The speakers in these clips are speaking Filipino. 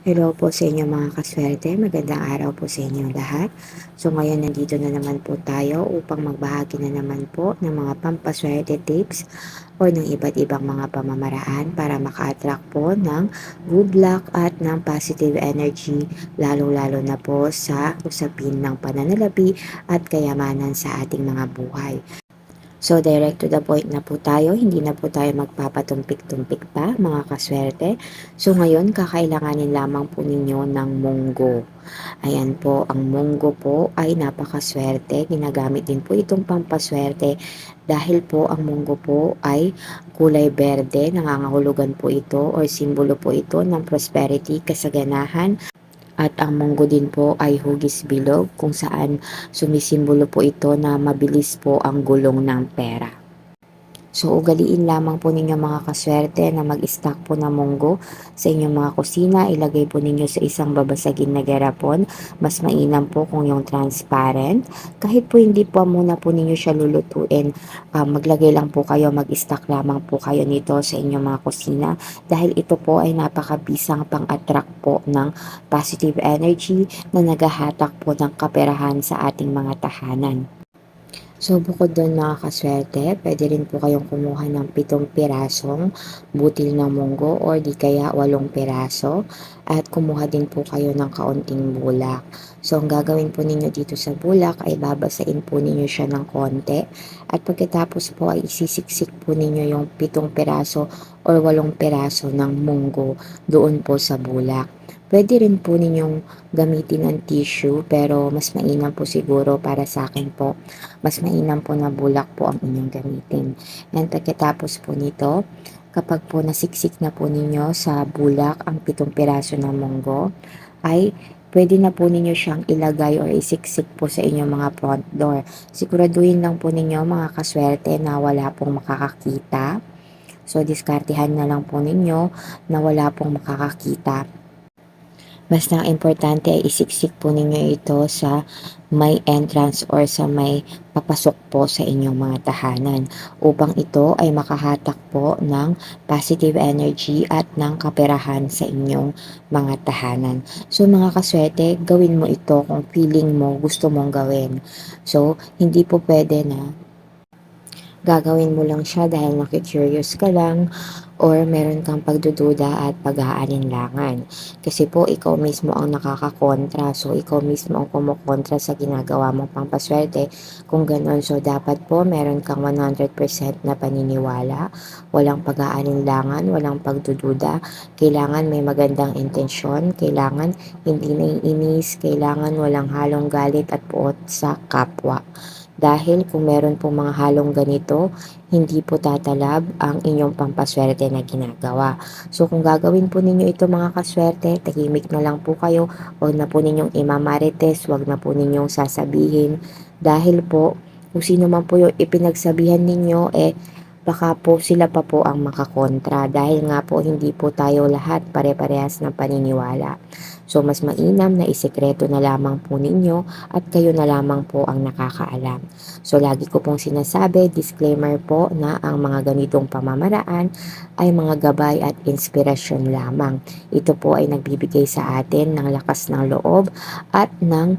Hello po sa inyo mga kaswerte. Magandang araw po sa inyo lahat. So ngayon nandito na naman po tayo upang magbahagi na naman po ng mga pampaswerte tips o ng iba't ibang mga pamamaraan para maka-attract po ng good luck at ng positive energy lalo-lalo na po sa usapin ng pananalapi at kayamanan sa ating mga buhay. So, direct to the point na po tayo. Hindi na po tayo magpapatumpik-tumpik pa, mga kaswerte. So, ngayon, kakailanganin lamang po ninyo ng munggo. Ayan po, ang munggo po ay napakaswerte. Ginagamit din po itong pampaswerte dahil po ang munggo po ay kulay berde. Nangangahulugan po ito or simbolo po ito ng prosperity, kasaganahan, at ang munggo din po ay hugis bilog kung saan sumisimbolo po ito na mabilis po ang gulong ng pera. So, ugaliin lamang po ninyo mga kaswerte na mag-stock po ng munggo sa inyong mga kusina. Ilagay po ninyo sa isang babasagin na garapon. Mas mainam po kung yung transparent. Kahit po hindi po muna po ninyo siya lulutuin, uh, maglagay lang po kayo, mag-stock lamang po kayo nito sa inyong mga kusina. Dahil ito po ay napakabisang pang-attract po ng positive energy na nagahatak po ng kaperahan sa ating mga tahanan. So, bukod doon mga kaswerte, pwede rin po kayong kumuha ng pitong pirasong butil ng munggo or di kaya walong piraso at kumuha din po kayo ng kaunting bulak. So, ang gagawin po ninyo dito sa bulak ay babasain po ninyo siya ng konti at pagkatapos po ay isisiksik po ninyo yung pitong piraso or walong piraso ng munggo doon po sa bulak. Pwede rin po ninyong gamitin ang tissue pero mas mainam po siguro para sa akin po. Mas mainam po na bulak po ang inyong gamitin. And pagkatapos po nito, kapag po nasiksik na po ninyo sa bulak ang pitong piraso ng munggo, ay pwede na po ninyo siyang ilagay or isiksik po sa inyong mga front door. Siguraduhin lang po ninyo mga kaswerte na wala pong makakakita. So, diskartihan na lang po ninyo na wala pong makakakita Basta ang importante ay isiksik po ninyo ito sa may entrance or sa may papasok po sa inyong mga tahanan upang ito ay makahatak po ng positive energy at ng kaperahan sa inyong mga tahanan. So mga kaswerte, gawin mo ito kung feeling mo gusto mong gawin. So hindi po pwede na gagawin mo lang siya dahil nakikurious ka lang or meron kang pagdududa at pag-aalinlangan. Kasi po, ikaw mismo ang nakakakontra. So, ikaw mismo ang kumukontra sa ginagawa mong pampaswerte. Kung ganon, so dapat po meron kang 100% na paniniwala. Walang pag-aalinlangan, walang pagdududa. Kailangan may magandang intensyon. Kailangan hindi naiinis. Kailangan walang halong galit at puot sa kapwa. Dahil kung meron po mga halong ganito, hindi po tatalab ang inyong pampaswerte na ginagawa. So kung gagawin po ninyo ito mga kaswerte, tahimik na lang po kayo, huwag na po ninyong imamarites, huwag na po ninyong sasabihin. Dahil po, kung sino man po yung ipinagsabihan ninyo, eh baka po sila pa po ang makakontra dahil nga po hindi po tayo lahat pare-parehas ng paniniwala. So mas mainam na isekreto na lamang po ninyo at kayo na lamang po ang nakakaalam. So lagi ko pong sinasabi, disclaimer po na ang mga ganitong pamamaraan ay mga gabay at inspirasyon lamang. Ito po ay nagbibigay sa atin ng lakas ng loob at ng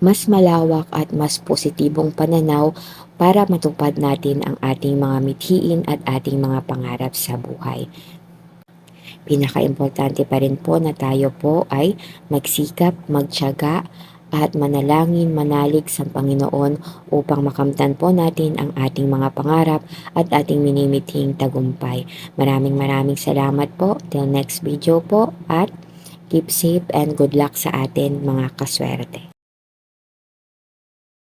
mas malawak at mas positibong pananaw para matupad natin ang ating mga mithiin at ating mga pangarap sa buhay. Pinaka-importante pa rin po na tayo po ay magsikap, magtyaga, at manalangin, manalig sa Panginoon upang makamtan po natin ang ating mga pangarap at ating minimithing tagumpay. Maraming maraming salamat po. Till next video po at keep safe and good luck sa atin mga kaswerte.